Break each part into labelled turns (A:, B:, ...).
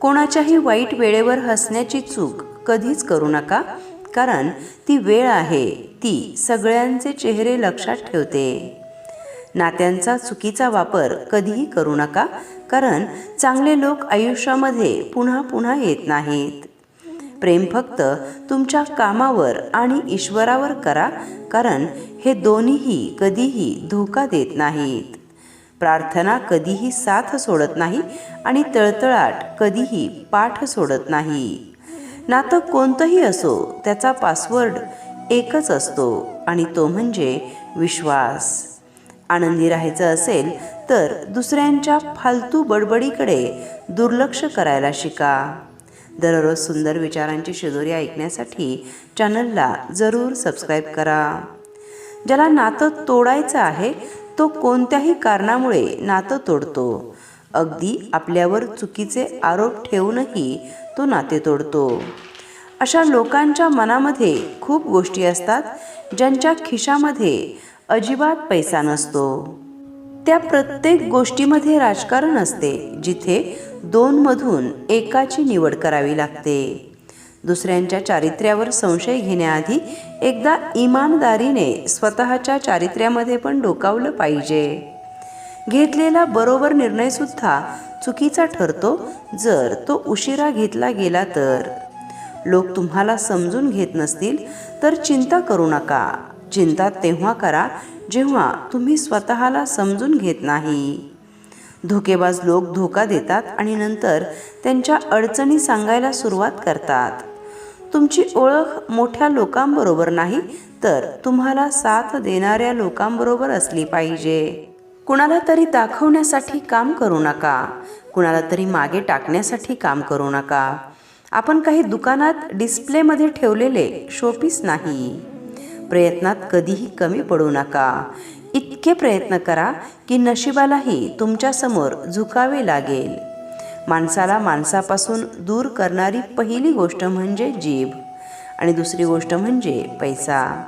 A: कोणाच्याही वाईट वेळेवर हसण्याची चूक कधीच करू नका कारण ती वेळ आहे ती सगळ्यांचे चेहरे लक्षात ठेवते. नात्यांचा चुकीचा वापर कधीही करू नका कारण चांगले लोक आयुष्यामध्ये पुन्हा पुन्हा येत नाहीत. प्रेम फक्त तुमच्या कामावर आणि ईश्वरावर करा कारण हे दोन्हीही कधीही धोका देत नाहीत. प्रार्थना कधीही साथ सोडत नाही आणि तळतळाट कधीही पाठ सोडत नाही. नातं कोणतंही असो त्याचा पासवर्ड एकच असतो आणि तो म्हणजे विश्वास. आनंदी राहायचं असेल तर दुसऱ्यांच्या फालतू बडबडीकडे दुर्लक्ष करायला शिका. दररोज सुंदर विचारांची शिदोरी ऐकण्यासाठी चॅनलला जरूर सबस्क्राईब करा. ज्याला नातं तोडायचं आहे तो कोणत्याही कारणामुळे नातं तोडतो. अगदी आपल्यावर चुकीचे आरोप ठेवूनही तो नाते तोडतो. अशा लोकांच्या मनामध्ये खूप गोष्टी असतात ज्यांच्या खिशामध्ये अजिबात पैसा नसतो. त्या प्रत्येक गोष्टीमध्ये राजकारण असते जिथे दोनमधून एकाची निवड करावी लागते. दुसऱ्यांच्या चारित्र्यावर संशय घेण्याआधी एकदा इमानदारीने स्वतःच्या चारित्र्यामध्ये पण डोकावलं पाहिजे. घेतलेला बरोबर निर्णयसुद्धा चुकीचा ठरतो जर तो उशिरा घेतला गेला तर. लोक तुम्हाला समजून घेत नसतील तर चिंता करू नका. चिंता तेव्हा करा जेव्हा तुम्ही स्वतःला समजून घेत नाही. धोकेबाज लोक धोका देतात आणि नंतर त्यांच्या अडचणी सांगायला सुरुवात करतात. तुमची ओळख मोठ्या लोकांबरोबर नाही तर तुम्हाला साथ देणाऱ्या लोकांबरोबर असली पाहिजे. कुणाला तरी दाखवण्यासाठी काम करू नका. कुणाला तरी मागे टाकण्यासाठी काम करू नका. आपण काही दुकानात डिस्प्लेमध्ये ठेवलेले शोपीस नाही. प्रयत्नात कधीही कमी पडू नका. इतके प्रयत्न करा की नशिबालाही तुमच्यासमोर झुकावे लागेल. माणसाला माणसापासून दूर करणारी पहिली गोष्ट म्हणजे जीभ. आणि दुसरी गोष्ट म्हणजे पैसा.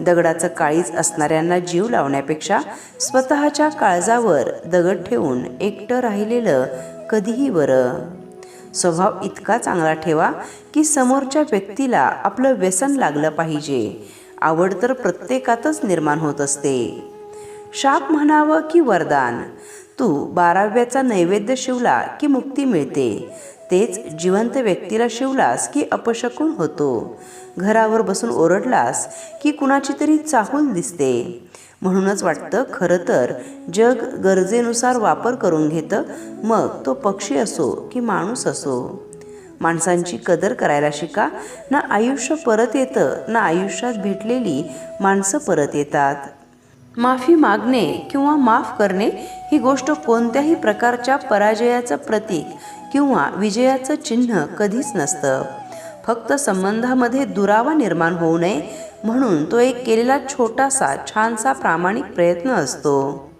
A: दगडाचं काळीज असणाऱ्यांना जीव लावण्यापेक्षा स्वतःच्या काळजावर दगड ठेवून एकटं राहिलेलं कधीही बरं. स्वभाव इतका चांगला ठेवा की समोरच्या व्यक्तीला आपलं व्यसन लागलं पाहिजे. आवड तर प्रत्येकातच निर्माण होत असते. शाप म्हणावं की वरदान? तू बाराव्याचा नैवेद्य शिवला की मुक्ती मिळते. तेच जिवंत व्यक्तीला शिवलास की अपशकून होतो. घरावर बसून ओरडलास की कुणाची तरी चाहूल दिसते. म्हणूनच वाटतं खरं तर जग गरजेनुसार वापर करून घेतं मग तो पक्षी असो की माणूस असो. माणसांची कदर करायला शिका. ना आयुष्य परत येतं ना आयुष्यात भेटलेली माणसं परत येतात. माफी मागणे किंवा माफ करणे ही गोष्ट कोणत्याही प्रकारच्या पराजयाचं प्रतीक किंवा विजयाचं चिन्ह कधीच नसतं. फक्त संबंधामध्ये दुरावा निर्माण होऊ नये म्हणून तो एक केलेला छोटासा छानसा प्रामाणिक प्रयत्न असतो.